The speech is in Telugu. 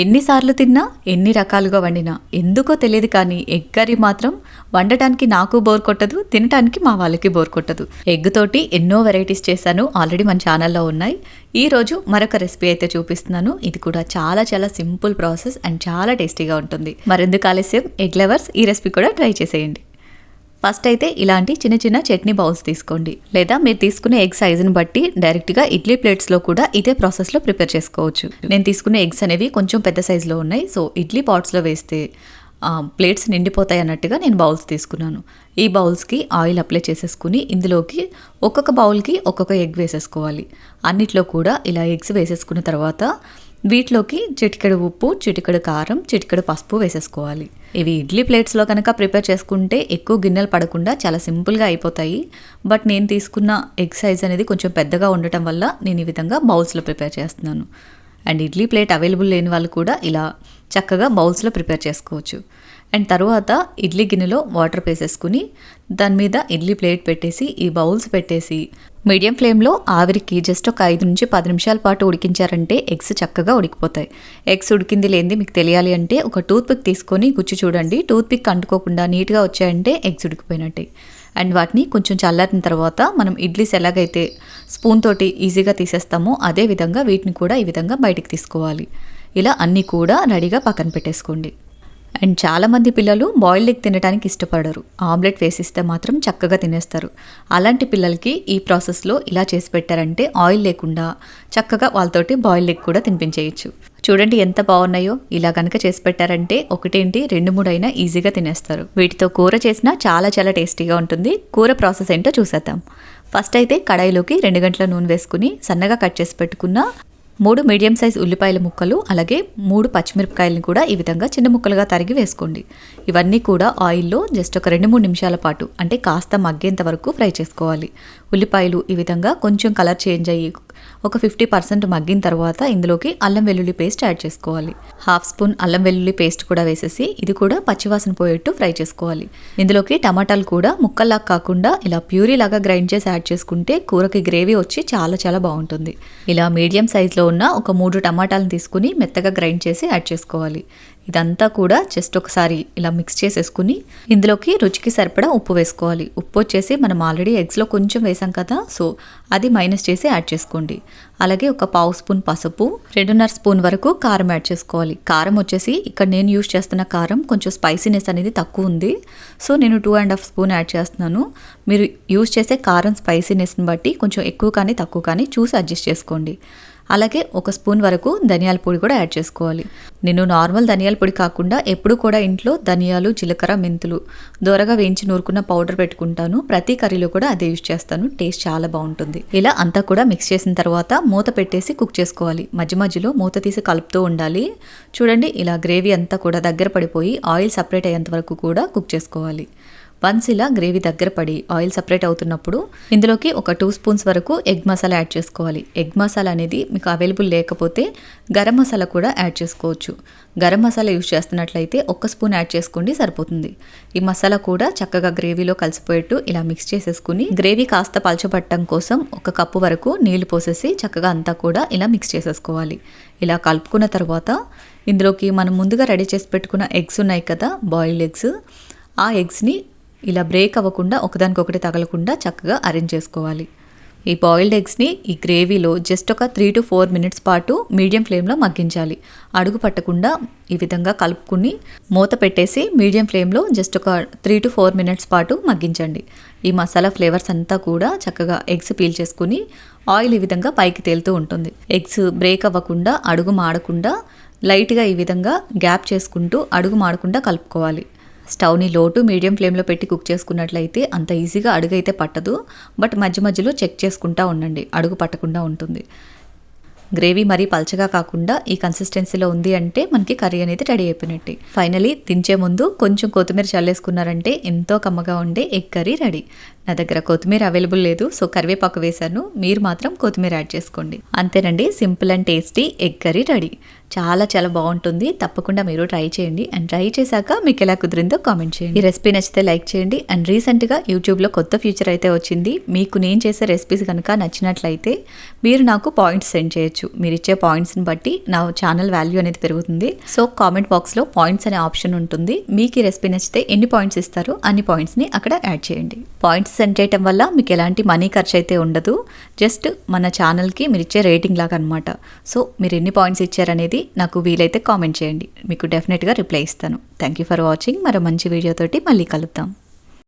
ఎన్నిసార్లు తిన్నా ఎన్ని రకాలుగా వండినా. ఎందుకో తెలియదు కానీ ఎగ్ కర్రీ మాత్రం వండటానికి నాకు బోర్ కొట్టదు తినటానికి మా వాళ్ళకి బోర్ కొట్టదు. ఎగ్ తోటి ఎన్నో వెరైటీస్ చేశాను ఆల్రెడీ మన ఛానల్లో ఉన్నాయి. ఈ రోజు మరొక రెసిపీ అయితే చూపిస్తున్నాను. ఇది కూడా చాలా చాలా సింపుల్ ప్రాసెస్ అండ్ చాలా టేస్టీగా ఉంటుంది. మరెందుకు ఆలస్యం? ఎగ్ లవర్స్ ఈ రెసిపీ కూడా ట్రై చేసేయండి. ఫస్ట్ అయితే ఇలాంటి చిన్న చిన్న చట్నీ బౌల్స్ తీసుకోండి. లేదా మీరు తీసుకునే ఎగ్ సైజుని బట్టి డైరెక్ట్గా ఇడ్లీ ప్లేట్స్లో కూడా ఇదే ప్రాసెస్లో ప్రిపేర్ చేసుకోవచ్చు. నేను తీసుకునే ఎగ్స్ అనేవి కొంచెం పెద్ద సైజులో ఉన్నాయి. సో ఇడ్లీ పాట్స్లో వేస్తే ప్లేట్స్ నిండిపోతాయి అన్నట్టుగా నేను బౌల్స్ తీసుకున్నాను. ఈ బౌల్స్కి ఆయిల్ అప్లై చేసేసుకుని ఇందులోకి ఒక్కొక్క బౌల్కి ఒక్కొక్క ఎగ్ వేసేసుకోవాలి. అన్నిట్లో కూడా ఇలా ఎగ్స్ వేసేసుకున్న తర్వాత వీటిలోకి చిటికెడు ఉప్పు చిటికెడు కారం చిటికెడు పసుపు వేసేసుకోవాలి. ఇవి ఇడ్లీ ప్లేట్స్లో కనుక ప్రిపేర్ చేసుకుంటే ఎక్కువ గిన్నెలు పడకుండా చాలా సింపుల్గా అయిపోతాయి. బట్ నేను తీసుకున్న ఎగ్ సైజ్ అనేది కొంచెం పెద్దగా ఉండటం వల్ల నేను ఈ విధంగా బౌల్స్లో ప్రిపేర్ చేస్తున్నాను. అండ్ ఇడ్లీ ప్లేట్ అవైలబుల్ లేని వాళ్ళు కూడా ఇలా చక్కగా బౌల్స్లో ప్రిపేర్ చేసుకోవచ్చు. అండ్ తర్వాత ఇడ్లీ గిన్నెలో వాటర్ వేసేసుకుని దాని మీద ఇడ్లీ ప్లేట్ పెట్టేసి ఈ బౌల్స్ పెట్టేసి మీడియం ఫ్లేమ్లో ఆవిరికి జస్ట్ ఒక ఐదు నుంచి పది నిమిషాల పాటు ఉడికించారంటే ఎగ్స్ చక్కగా ఉడికిపోతాయి. ఎగ్స్ ఉడికింది లేనిది మీకు తెలియాలి అంటే ఒక టూత్ పిక్ తీసుకొని గుచ్చి చూడండి. టూత్ పిక్ అంటుకోకుండా నీట్గా వచ్చాయంటే ఎగ్స్ ఉడికిపోయినట్టే. అండ్ వాటిని కొంచెం చల్లారిన తర్వాత మనం ఇడ్లీస్ ఎలాగైతే స్పూన్ తోటి ఈజీగా తీసేస్తామో అదే విధంగా వీటిని కూడా ఈ విధంగా బయటికి తీసుకోవాలి. ఇలా అన్నీ కూడా రెడీగా పక్కన పెట్టేసుకోండి. అండ్ చాలామంది పిల్లలు బాయిల్డ్ ఎగ్ తినడానికి ఇష్టపడరు. ఆమ్లెట్ వేసిస్తే మాత్రం చక్కగా తినేస్తారు. అలాంటి పిల్లలకి ఈ ప్రాసెస్లో ఇలా చేసి పెట్టారంటే ఆయిల్ లేకుండా చక్కగా వాళ్ళతోటి బాయిల్డ్ ఎగ్ కూడా తినిపించేయచ్చు. చూడండి ఎంత బాగున్నాయో. ఇలా కనుక చేసి పెట్టారంటే ఒకటేంటి రెండు మూడు అయినా ఈజీగా తినేస్తారు. వీటితో కూర చేసినా చాలా చాలా టేస్టీగా ఉంటుంది. కూర ప్రాసెస్ ఏంటో చూసేద్దాం. ఫస్ట్ అయితే కడాయిలోకి రెండు గంటల నూనె వేసుకుని సన్నగా కట్ చేసి పెట్టుకున్న మూడు మీడియం సైజ్ ఉల్లిపాయల ముక్కలు అలాగే మూడు పచ్చిమిరపకాయలను కూడా ఈ విధంగా చిన్న ముక్కలుగా తరిగి వేసుకోండి. ఇవన్నీ కూడా ఆయిల్లో జస్ట్ ఒక రెండు మూడు నిమిషాల పాటు అంటే కాస్త మగ్గేంత వరకు ఫ్రై చేసుకోవాలి. ఉల్లిపాయలు ఈ విధంగా కొంచెం కలర్ చేంజ్ అయ్యి ఒక ఫిఫ్టీ పర్సెంట్ మగ్గిన తర్వాత ఇందులోకి అల్లం వెల్లుల్లి పేస్ట్ యాడ్ చేసుకోవాలి. హాఫ్ స్పూన్ అల్లం వెల్లుల్లి పేస్ట్ కూడా వేసేసి ఇది కూడా పచ్చివాసన పోయేట్టు ఫ్రై చేసుకోవాలి. ఇందులోకి టమాటాలు కూడా ముక్కల్లా కాకుండా ఇలా ప్యూరీ లాగా గ్రైండ్ చేసి యాడ్ చేసుకుంటే కూరకి గ్రేవీ వచ్చి చాలా చాలా బాగుంటుంది. ఇలా మీడియం సైజులో ఉన్న ఒక మూడు టమాటాలను తీసుకుని మెత్తగా గ్రైండ్ చేసి యాడ్ చేసుకోవాలి. ఇదంతా కూడా జస్ట్ ఒకసారి ఇలా మిక్స్ చేసేసుకుని ఇందులోకి రుచికి సరిపడా ఉప్పు వేసుకోవాలి. ఉప్పు వచ్చేసి మనం ఆల్రెడీ ఎగ్స్లో కొంచెం వేసాం కదా సో అది మైనస్ చేసి యాడ్ చేసుకోండి. అలాగే ఒక పావు స్పూన్ పసుపు రెండున్నర స్పూన్ వరకు కారం యాడ్ చేసుకోవాలి. కారం వచ్చేసి ఇక్కడ నేను యూజ్ చేస్తున్న కారం కొంచెం స్పైసీనెస్ అనేది తక్కువ ఉంది. సో నేను two and half spoon add చేస్తున్నాను. మీరు యూజ్ చేసే కారం స్పైసీనెస్ని బట్టి కొంచెం ఎక్కువ కానీ తక్కువ కానీ చూసి అడ్జస్ట్ చేసుకోండి. అలాగే ఒక స్పూన్ వరకు ధనియాల పొడి కూడా యాడ్ చేసుకోవాలి. నేను నార్మల్ ధనియాల పొడి కాకుండా ఎప్పుడు కూడా ఇంట్లో ధనియాలు జీలకర్ర మెంతులు దూరగా వేయించి నూరుకున్న పౌడర్ పెట్టుకుంటాను. ప్రతి కర్రీలో కూడా అదే యూజ్ చేస్తాను. టేస్ట్ చాలా బాగుంటుంది. ఇలా అంతా కూడా మిక్స్ చేసిన తర్వాత మూత పెట్టేసి కుక్ చేసుకోవాలి. మధ్య మధ్యలో మూత తీసి కలుపుతూ ఉండాలి. చూడండి ఇలా గ్రేవీ అంతా కూడా దగ్గర పడిపోయి ఆయిల్ సపరేట్ అయ్యేంత వరకు కూడా కుక్ చేసుకోవాలి. వన్స్ ఇలా గ్రేవీ దగ్గర పడి ఆయిల్ సపరేట్ అవుతున్నప్పుడు ఇందులోకి ఒక టూ స్పూన్స్ వరకు ఎగ్ మసాలా యాడ్ చేసుకోవాలి. ఎగ్ మసాలా అనేది మీకు అవైలబుల్ లేకపోతే గరం మసాలా కూడా యాడ్ చేసుకోవచ్చు. గరం మసాలా యూజ్ చేస్తున్నట్లయితే ఒక్క స్పూన్ యాడ్ చేసుకోండి సరిపోతుంది. ఈ మసాలా కూడా చక్కగా గ్రేవీలో కలిసిపోయేట్టు ఇలా మిక్స్ చేసేసుకుని గ్రేవీ కాస్త పలచబట్టడం కోసం ఒక కప్పు వరకు నీళ్ళు పోసేసి చక్కగా అంతా కూడా ఇలా మిక్స్ చేసేసుకోవాలి. ఇలా కలుపుకున్న తర్వాత ఇందులోకి మనం ముందుగా రెడీ చేసి పెట్టుకున్న ఎగ్స్ ఉన్నాయి కదా బాయిల్డ్ ఎగ్స్. ఆ ఎగ్స్ని ఇలా బ్రేక్ అవ్వకుండా ఒకదానికొకటి తగలకుండా చక్కగా అరేంజ్ చేసుకోవాలి. ఈ బాయిల్డ్ ఎగ్స్ని ఈ గ్రేవీలో జస్ట్ ఒక త్రీ టు ఫోర్ మినిట్స్ పాటు మీడియం ఫ్లేమ్లో మగ్గించాలి. అడుగు పట్టకుండా ఈ విధంగా కలుపుకుని మూత పెట్టేసి మీడియం ఫ్లేమ్లో జస్ట్ ఒక త్రీ టు ఫోర్ మినిట్స్ పాటు మగ్గించండి. ఈ మసాలా ఫ్లేవర్స్ అంతా కూడా చక్కగా ఎగ్స్ పీల్ చేసుకుని ఆయిల్ ఈ విధంగా పైకి తేలుతూ ఉంటుంది. ఎగ్స్ బ్రేక్ అవ్వకుండా అడుగు మాడకుండా లైట్గా ఈ విధంగా గ్యాప్ చేసుకుంటూ అడుగు మాడకుండా కలుపుకోవాలి. స్టవ్ని లోటు మీడియం ఫ్లేమ్లో పెట్టి కుక్ చేసుకున్నట్లయితే అంత ఈజీగా అడుగు అయితే పట్టదు. బట్ మధ్య మధ్యలో చెక్ చేసుకుంటా ఉండండి. అడుగు పట్టకుండా ఉంటుంది. గ్రేవీ మరీ పల్చగా కాకుండా ఈ కన్సిస్టెన్సీలో ఉంది అంటే మనకి కర్రీ అనేది రెడీ అయిపోయినట్టే. ఫైనలీ దించే ముందు కొంచెం కొత్తిమీర చల్లేసుకున్నారంటే ఎంతో కమ్మగా ఉండే ఎగ్ కర్రీ రెడీ. నా దగ్గర కొత్తిమీర అవైలబుల్ లేదు. సో కరివేపాకు వేశాను. మీరు మాత్రం కొత్తిమీర యాడ్ చేసుకోండి. అంతేనండి. Simple and tasty egg curry ready. చాలా చాలా బాగుంటుంది. తప్పకుండా మీరు ట్రై చేయండి. అండ్ ట్రై చేశాక మీకు ఎలా కుదిరిందో కామెంట్ చేయండి. ఈ రెసిపీ నచ్చితే లైక్ చేయండి. అండ్ రీసెంట్గా యూట్యూబ్లో కొత్త ఫీచర్ అయితే వచ్చింది. మీకు నేను చేసే రెసిపీస్ కనుక నచ్చినట్లయితే మీరు నాకు పాయింట్స్ సెండ్ చేయొచ్చు. మీరు ఇచ్చే పాయింట్స్ని బట్టి నా ఛానల్ వాల్యూ అనేది పెరుగుతుంది. సో కామెంట్ బాక్స్లో పాయింట్స్ అనే ఆప్షన్ ఉంటుంది. మీకు ఈ రెసిపీ నచ్చితే ఎన్ని పాయింట్స్ ఇస్తారో? అన్ని పాయింట్స్ని అక్కడ యాడ్ చేయండి. పాయింట్స్ సెండ్ చేయటం వల్ల మీకు ఎలాంటి మనీ ఖర్చు అయితే ఉండదు. జస్ట్ మన ఛానల్కి మీరు ఇచ్చే రేటింగ్ లాగా అనమాట సో మీరు ఎన్ని పాయింట్స్ ఇచ్చారనేది నాకు వీలైతే కామెంట్ చేయండి. మీకు డెఫినెట్గా రిప్లై ఇస్తాను. థ్యాంక్ యూ ఫర్ వాచింగ్ మరో మంచి వీడియోతోటి మళ్ళీ కలుద్దాం.